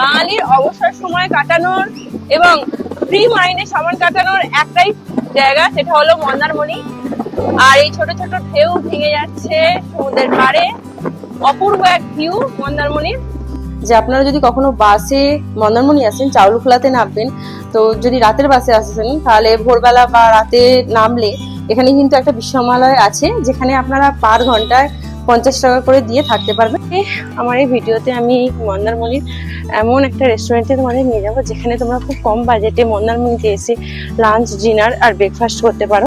বাঙালির অবসর সময় কাটানোর এবং ফ্রি মাইন্ডে সময় কাটানোর একটাই জায়গা, সেটা হলো মন্দারমণি। আর এই ছোট ছোট ঢেউ ভেঙে যাচ্ছে সমুদ্রের পাড়ে। অপূর্ব এক ভিউ মন্দারমণির। যে আপনারা যদি কখনো বাসে মন্দারমণি আসেন, চাউলখোলাতে নামবেন, তো যদি রাতের বাসে আসেন, তাহলে ভোরবেলা বা রাতে নামলে এখানে কিন্তু একটা বিশ্বমালয় আছে, যেখানে আপনারা পার ঘন্টায় পঞ্চাশ টাকা করে দিয়ে থাকতে পারবে। আমার এই ভিডিওতে আমি মন্দারমণির এমন একটা রেস্টুরেন্টে তোমাদের নিয়ে যাব, যেখানে তোমরা খুব কম বাজেটে মন্দারমণিতে এসে লাঞ্চ ডিনার আর ব্রেকফাস্ট করতে পারো।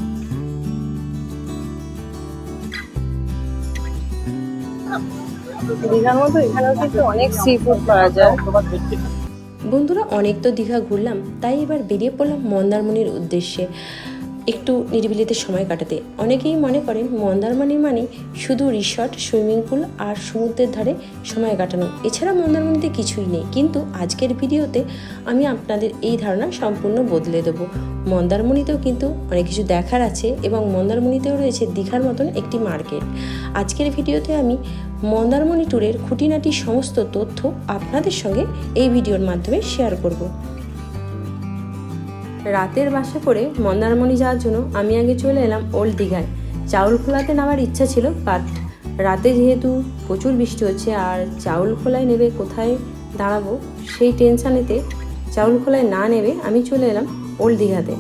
দীঘার মতো এখানেও অনেক পাওয়া যায়। বন্ধুরা, অনেক তো দীঘা ঘুরলাম, তাই এবার বেরিয়ে পড়লাম মন্দারমণির উদ্দেশ্যে। একটু নিরিবিলিতে সময় কাটাতে। অনেকেই মনে করেন মন্দারমণি মানে শুধু রিসর্ট, সুইমিং পুল আর সমুদ্রের ধারে সময় কাটানো। এছাড়া মন্দারমণিতে কিছুই নেই। কিন্তু আজকের ভিডিওতে আমি আপনাদের এই ধারণা সম্পূর্ণ বদলে দেবো। মন্দারমণিতেও কিন্তু অনেক কিছু দেখার আছে এবং মন্দারমণিতেও রয়েছে দীঘার মতন একটি মার্কেট। আজকের ভিডিওতে আমি মন্দারমণি ট্যুরের খুঁটিনাটি সমস্ত তথ্য আপনাদের সঙ্গে এই ভিডিওর মাধ্যমে শেয়ার করব। রাতের বাসে করে মন্দারমণি যাওয়ার জন্য আমি আগে চলে এলাম ওল্ড দীঘায়। চাউলখোলাতে নামার ইচ্ছা ছিল বাট রাতে যেহেতু প্রচুর বৃষ্টি হচ্ছে, আর চাউলখোলায় নেবে কোথায় দাঁড়াবো সেই টেনশানেতে চাউলখোলায় না নেবে আমি চলে এলাম ওল্ড দীঘাতে।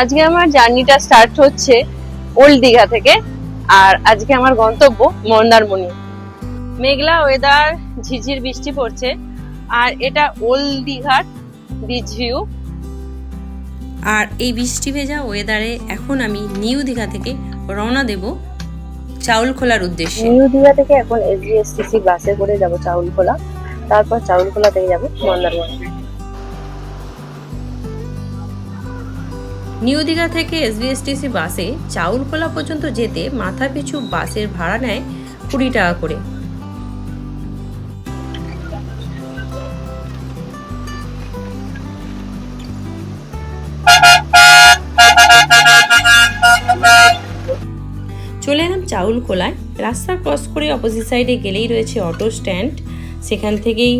আজকে আমার জার্নিটা স্টার্ট হচ্ছে ওল্ড দীঘা থেকে, আর আজকে আমার গন্তব্য মন্দারমণি। মেঘলা ওয়েদার ঝিঝির বৃষ্টি পড়ছে, আর এটা ওল্ড দীঘার বিচ ভিউ আর এই বৃষ্টি ভেজা ওয়েদারে এখন আমি নিউ দীঘা থেকে রওনা দেব চাউলখোলার উদ্দেশ্যে। নিউ দীঘা থেকে এখন এসবিএসটিসি বাসে করে যাব চাউলখোলা তারপর চাউলখোলা থেকে যাব মন্দারমণি। নিউ দীঘা থেকে এসবিএসটিসি বাসে চাউলখোলা পর্যন্ত যেতে মাথা পিছু বাসের ভাড়া নেয় কুড়ি টাকা করে। চাউলখোলায় রাস্তা ক্রস করে অপোজিট সাইডে গেলেই রয়েছে অটো স্ট্যান্ড সেখান থেকেই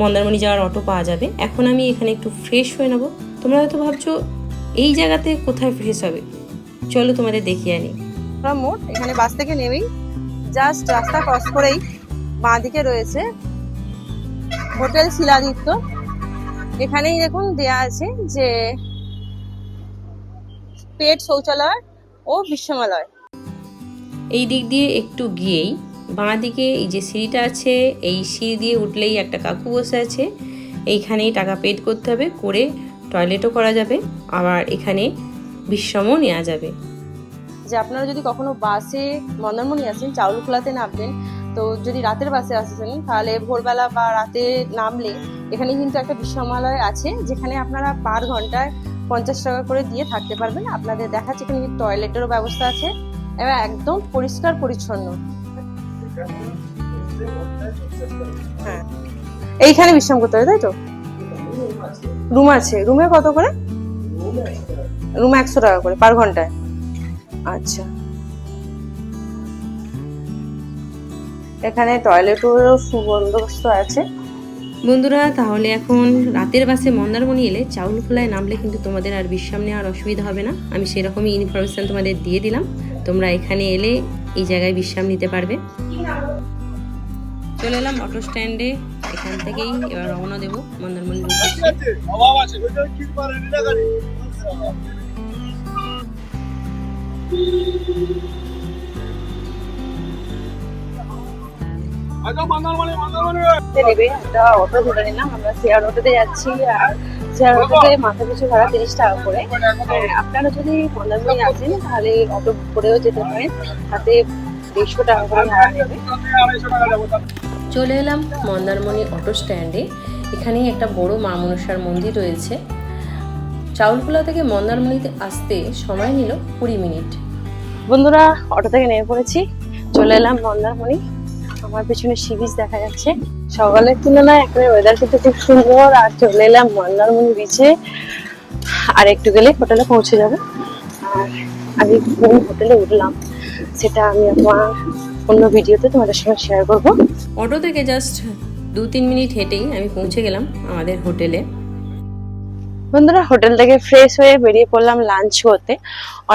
মন্দারমণি যাওয়ার অটো পাওয়া যাবে। এখন আমি এখানে একটু ফ্রেশ হয়ে নেব। তোমরা হয়তো ভাবছ, এই জায়গাতে কোথায় ফ্রেশ হবে? চলো তোমাদের দেখিয়ে আনি। আমরা মোট এখানে বাস থেকে নেমেই জাস্ট রাস্তা ক্রস করেই বাঁ দিকে রয়েছে হোটেল শিলাদিত্য। এখানেই দেখুন দেয়া আছে যে পেট শৌচালয় ও বিশ্বমালয় এই দিক দিয়ে একটু গিয়েই বাঁ দিকে এই যে সিঁড়িটা আছে, এই সিঁড়ি দিয়ে উঠলেই একটা কাকু বসে আছে। এইখানেই টাকা পেড করতে হবে, করে টয়লেটও করা যাবে, আবার এখানে বিশ্রামও নেওয়া যাবে। যে আপনারা যদি কখনো বাসে মন্দারমণি আসেন, চাউলখোলাতে নামবেন, তো যদি রাতের বাসে আসেন, তাহলে ভোরবেলা বা রাতে নামলে এখানে কিন্তু একটা বিশ্বমালয় আছে, যেখানে আপনারা পার ঘন্টায় পঞ্চাশ টাকা করে দিয়ে থাকতে পারবেন। আপনাদের দেখাচ্ছে এখানে টয়লেটেরও ব্যবস্থা আছে। এবং একদম পরিষ্কার পরিচ্ছন্ন। হ্যাঁ। এইখানে বিশ্রাম করতে হবে, তাই তো? রুম আছে। রুমে কত করে? রুম একশো টাকা করে পার ঘন্টায়। আচ্ছা। এখানে টয়লেটেরও সুবন্দোবস্ত আছে। বন্ধুরা, তাহলে এখন রাতের বাসে মন্দারমণি এলে চাউলখোলায় নামলে কিন্তু তোমাদের আর বিশ্রাম নেওয়ার অসুবিধা হবে না। আমি সেরকমই ইনফরমেশন তোমাদের দিয়ে দিলাম। তোমরা এখানে এলে এই জায়গায় বিশ্রাম নিতে পারবে। চলে এলাম অটো স্ট্যান্ডে এখান থেকেই এবার রওনা দেবো আচ্ছা মন্দারমণি অটো ধরে নিলাম আমরা শেয়ার অটোতে যাচ্ছি। আর শেয়ার অটোতে মাথা পিছু ভাড়া তিরিশ টাকা করে আপনারা যদি মন্দারমণি আসেন তাহলে অটো করেও যেতে পারেন। তাতে দেড়শো টাকা করে ভাড়া নেবে। চলে এলাম মন্দারমণি অটো স্ট্যান্ডে। এখানেই একটা বড় মা মনসার মন্দির রয়েছে। চাউলখোলা থেকে মন্দারমণিতে আসতে সময় নিল কুড়ি মিনিট। বন্ধুরা অটো থেকে নেমে পড়েছি। চলে এলাম মন্দারমণি আমার পেছনে সি বিচ দেখা যাচ্ছে। সকালের তুলনায় এখন ওয়েদার কিন্তু খুব সুন্দর আর চলে এলাম মন্দারমণি বিচে আর একটু গেলে হোটেলে পৌঁছে যাবে। আর আমি কোন হোটেলে উঠলাম সেটা আমি আমার অন্য ভিডিওতে তোমাদের সঙ্গে শেয়ার করব। অটো থেকে জাস্ট দু তিন মিনিট হেঁটেই আমি পৌঁছে গেলাম আমাদের হোটেলে বন্ধুরা হোটেল থেকে ফ্রেশ হয়ে বেরিয়ে পড়লাম লাঞ্চ হতে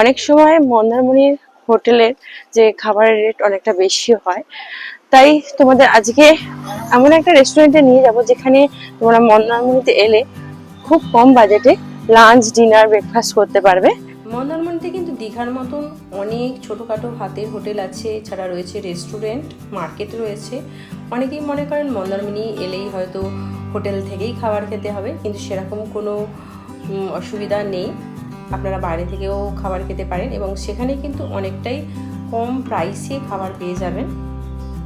অনেক সময় মন্দারমণির হোটেলের যে খাবারের রেট অনেকটা বেশি হয়। তাই তোমাদের আজকে এমন একটা রেস্টুরেন্টে নিয়ে যাব যেখানে তোমরা মন্দারমণিতে এলে খুব কম বাজেটে লাঞ্চ ডিনার ব্রেকফাস্ট করতে পারবে। মন্দারমণিতে কিন্তু দীঘার মতন অনেক ছোটোখাটো হাতের হোটেল আছে এছাড়া রয়েছে রেস্টুরেন্ট মার্কেট রয়েছে। অনেকেই মনে করেন মন্দারমণি এলেই হয়তো হোটেল থেকেই খাবার খেতে হবে, কিন্তু সেরকম কোনো অসুবিধা নেই। আপনারা বাইরে থেকেও খাবার খেতে পারেন এবং সেখানে কিন্তু অনেকটাই কম প্রাইসে খাবার পেয়ে যাবেন।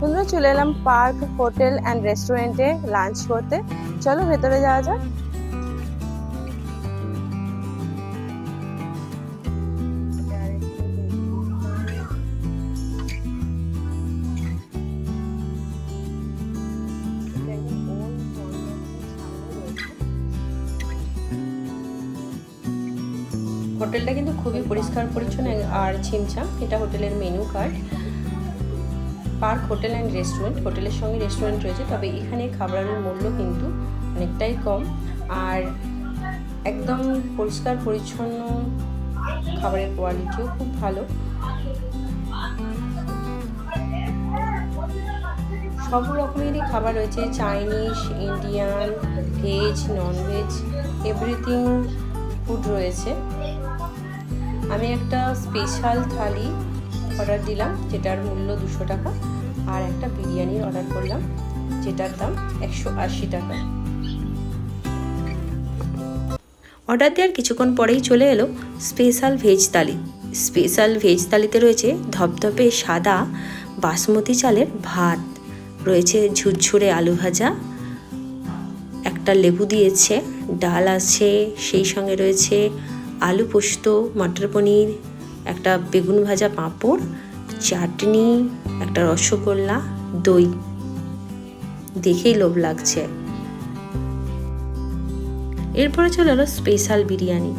বন্ধুরা চলে এলাম পার্ক, হোটেল অ্যান্ড রেস্টুরেন্টে লাঞ্চ করতে। চলো ভেতরে যাওয়া যাক। হোটেলটা কিন্তু খুবই পরিষ্কার পরিচ্ছন্ন, আর ছিমছাম, এটা হোটেলের menu card park, hotel and restaurant হোটেলের সঙ্গে রেস্টুরেন্ট রয়েছে, তবে এখানে খাবারের মূল্য কিন্তু অনেকটাই কম। আর একদম পরিষ্কার, পরিচ্ছন্ন খাবারের কোয়ালিটিও খুব ভালো। সব রকমেরই খাবার রয়েছে Chinese Indian veg non veg everything food রয়েছে। আমি একটা স্পেশাল থালি অর্ডার দিলাম, যেটার মূল্য দুশো টাকা। আর একটা বিরিয়ানির অর্ডার করলাম, যেটার দাম একশো আশি টাকা। অর্ডার দেওয়ার কিছুক্ষণ পরেই চলে এলো special veg thali. Special veg থালিতে রয়েছে ধপধপে সাদা বাসমতি চালের ভাত, রয়েছে ঝুরঝুরে আলু ভাজা, একটা লেবু দিয়েছে, ডাল আছে, সেই সঙ্গে রয়েছে আলু পোস্ত, মটর পনির একটা বেগুন ভাজা পাঁপড়, চাটনি, একটা রসগোল্লা, দই। দেখেই লোভ লাগছে। এরপরে চলে এলো স্পেশাল বিরিয়ানি।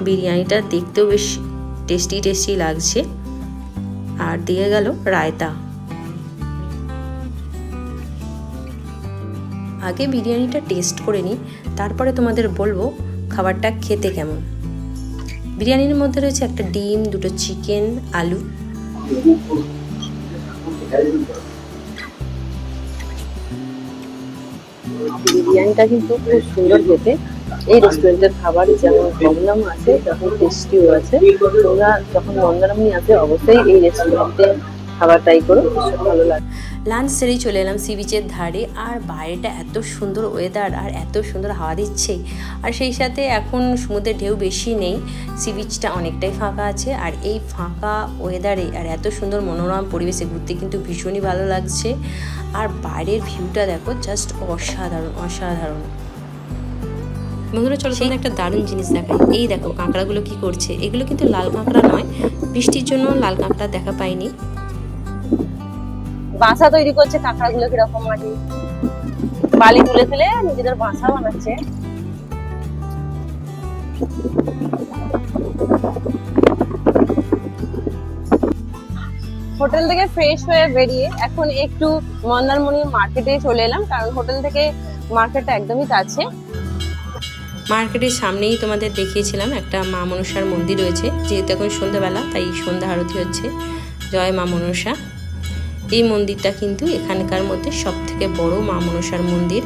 বিরিয়ানিটা দেখতেও বেশ টেস্টি টেস্টি লাগছে। আর দিয়ে গেল রায়তা। আগে বিরিয়ানিটা টেস্ট করে নিই, তারপরে তোমাদের বলব খাবারটা খেতে কেমন। বিরিয়ানির মধ্যে রয়েছে একটা ডিম, দুটো চিকেন, আলু। বিরিয়ানিটা কিন্তু খুব সুন্দর খেতে। এই রেস্টুরেন্টের খাবার যেমন দাম আছে তখন টেস্টিও আছে। তোমরা যখন মন্দারমণি আছে অবশ্যই এই রেস্টুরেন্টে খাবার ট্রাই করো ভীষণ ভালো লাগে। লাঞ্চ সেরেই চলে এলাম সি বিচের ধারে আর বাইরেটা এত সুন্দর ওয়েদার আর এত সুন্দর হাওয়া দিচ্ছে আর সেই সাথে এখন সমুদ্রের ঢেউ বেশি নেই সি বিচটা অনেকটাই ফাঁকা আছে আর এই ফাঁকা ওয়েদারে আর এত সুন্দর মনোরম পরিবেশে ঘুরতে কিন্তু ভীষণই ভালো লাগছে আর বাইরের ভিউটা দেখো জাস্ট অসাধারণ অসাধারণ। বন্ধুরা চলো সেই একটা দারুণ জিনিস দেখাই। এই দেখো কাঁকড়াগুলো কি করছে? এগুলো কিন্তু লাল কাঁকড়া নয় বৃষ্টির জন্য লাল কাঁকড়া দেখা পাইনি। বাসা তৈরি করছে, কাঁকড়াগুলো কীরকম মাটি? বালি তুলে তুলে নিজেদের বাসা বানাচ্ছে। হোটেল থেকে ফ্রেশ হয়ে বেরিয়ে এখন একটু মন্দারমণি মার্কেটে চলে এলাম, কারণ হোটেল থেকে মার্কেটটা একদমই কাছে। মার্কেটের সামনেই তোমাদের দেখিয়েছিলাম একটা মা মনসার মন্দির রয়েছে, যেহেতু এখন সন্ধ্যাবেলা, তাই সন্ধ্যা আরতি হচ্ছে। জয় মা মনসা। এই মন্দিরটা কিন্তু এখানকার মধ্যে সবথেকে বড় মা মনসার মন্দির।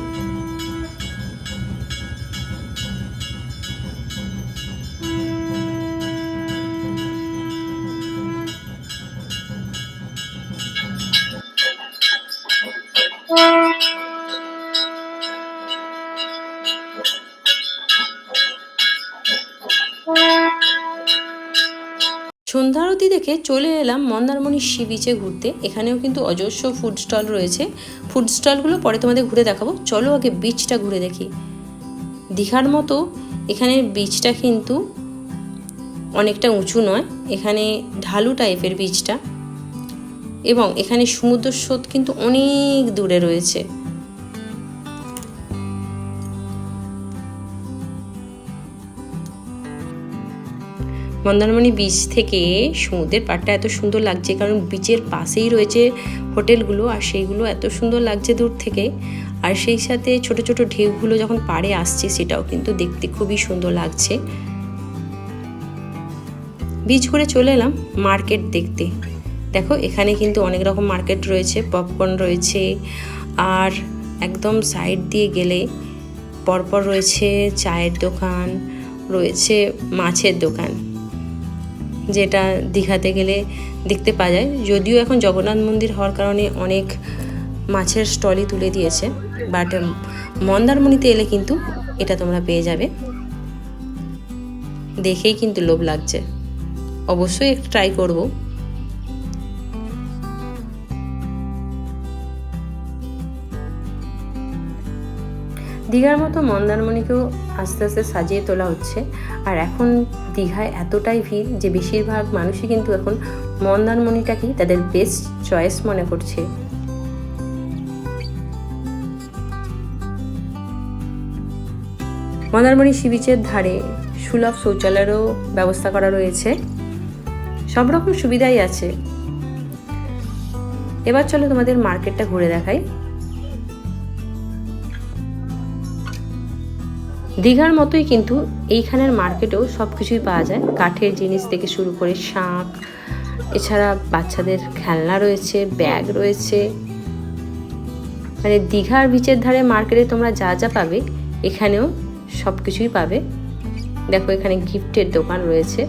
দেখে চলে এলাম মন্দারমণি সি বিচে ঘুরতে। এখানেও কিন্তু অজস্র ফুড স্টল রয়েছে। ফুড স্টলগুলো পরে তোমাদের ঘুরে দেখাবো। চলো আগে বিচটা ঘুরে দেখি। দীঘার মতো এখানে বিচটা কিন্তু অনেকটা উঁচু নয়। এখানে ঢালু টাইপের বিচটা এবং এখানে সমুদ্র স্রোত কিন্তু অনেক দূরে রয়েছে। মন্দারমণি বিচ থেকে সমুদ্রের পাড়টা এত সুন্দর লাগছে, কারণ বিচের পাশেই রয়েছে হোটেলগুলো আর সেইগুলো এত সুন্দর লাগছে দূর থেকে। আর সেই সাথে ছোট ছোট ঢেউগুলো যখন পাড়ে আসছে, সেটাও কিন্তু দেখতে খুবই সুন্দর লাগছে। বিচ করে চলে এলাম মার্কেট দেখতে। দেখো, এখানে কিন্তু অনেক রকম মার্কেট রয়েছে পপকর্ন রয়েছে, আর একদম সাইড দিয়ে গেলে পরপর রয়েছে চায়ের দোকান, রয়েছে মাছের দোকান। যেটা দীঘাতে গেলে দেখতে পাওয়া যায়। যদিও এখন জগন্নাথ মন্দির হওয়ার কারণে অনেক মাছের স্টলই তুলে দিয়েছে, বাট মন্দারমণিতে এলে কিন্তু এটা তোমরা পেয়ে যাবে। দেখেই কিন্তু লোভ লাগছে। অবশ্যই একটু ট্রাই করব। দীঘার মতো মন্দারমণিকেও আস্তে আস্তে সাজিয়ে তোলা হচ্ছে। আর এখন দীঘায় এতটাই ভিড় যে বেশিরভাগ মানুষই কিন্তু এখন মন্দারমণিটাকেই তাদের বেস্ট চয়েস মনে করছে। মন্দারমণি সি বিচের ধারে সুলভ শৌচালয়েরও ব্যবস্থা করা রয়েছে। সব রকম সুবিধাই আছে। এবার চলো তোমাদের মার্কেটটা ঘুরে দেখাই। দীঘার মতোই কিন্তু এইখানের মার্কেটেও সব কিছুই পাওয়া যায়। কাঠের জিনিস থেকে শুরু করে শাঁখ, এছাড়া বাচ্চাদের খেলনা রয়েছে, ব্যাগ রয়েছে। মানে দীঘার বিচের ধারে মার্কেটে তোমরা যা যা পাবে, এখানেও সব কিছুই পাবে। দেখো, এখানে গিফটের দোকান রয়েছে।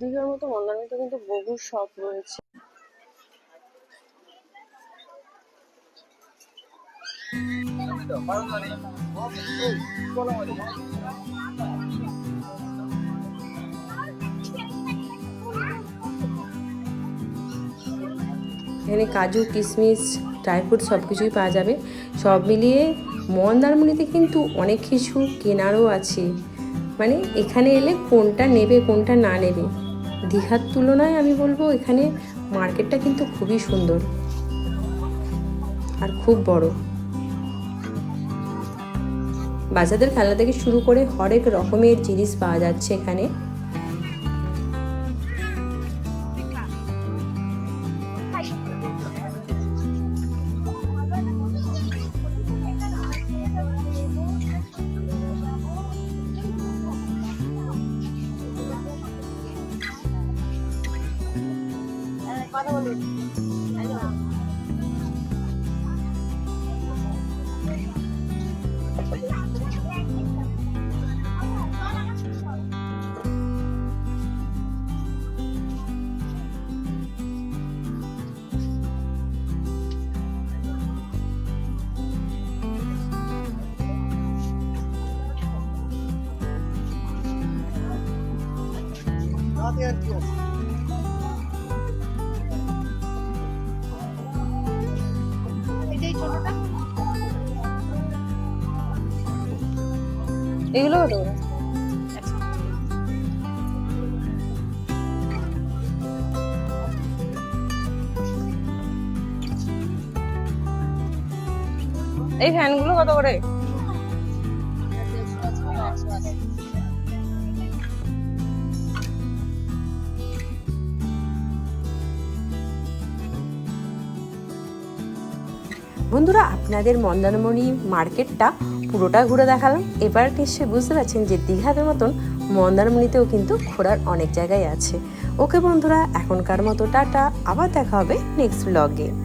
দীঘার মতো মন্দারমণিতে কিন্তু বহু শপ রয়েছে। এখানে কাজু, কিশমিশ ড্রাই ফ্রুট সব কিছুই পাওয়া যাবে। সব মিলিয়ে মন্দারমণিতে কিন্তু অনেক কিছু কেনারও আছে। মানে এখানে এলে কোনটা নেবে, কোনটা না নেবে? দীঘার তুলনায় আমি বলব এখানে মার্কেটটা কিন্তু খুবই সুন্দর। আর খুব বড়। বাচ্চাদের খেলনা থেকে শুরু করে হরেক রকমের জিনিস পাওয়া যাচ্ছে এখানে। 你要不要 এগুলো করে? এই ফ্যানগুলো কত করে বন্ধুরা আপনাদের মন্দারমণি মার্কেটটা পুরোটা ঘুরে দেখালাম। এবার নিশ্চয়ই বুঝতে পারছেন যে দীঘাদের মতন মন্দারমণিতেও কিন্তু ঘোরার অনেক জায়গায় আছে। ওকে বন্ধুরা, এখনকার মতো টাটা। আবার দেখা হবে নেক্সট ব্লগে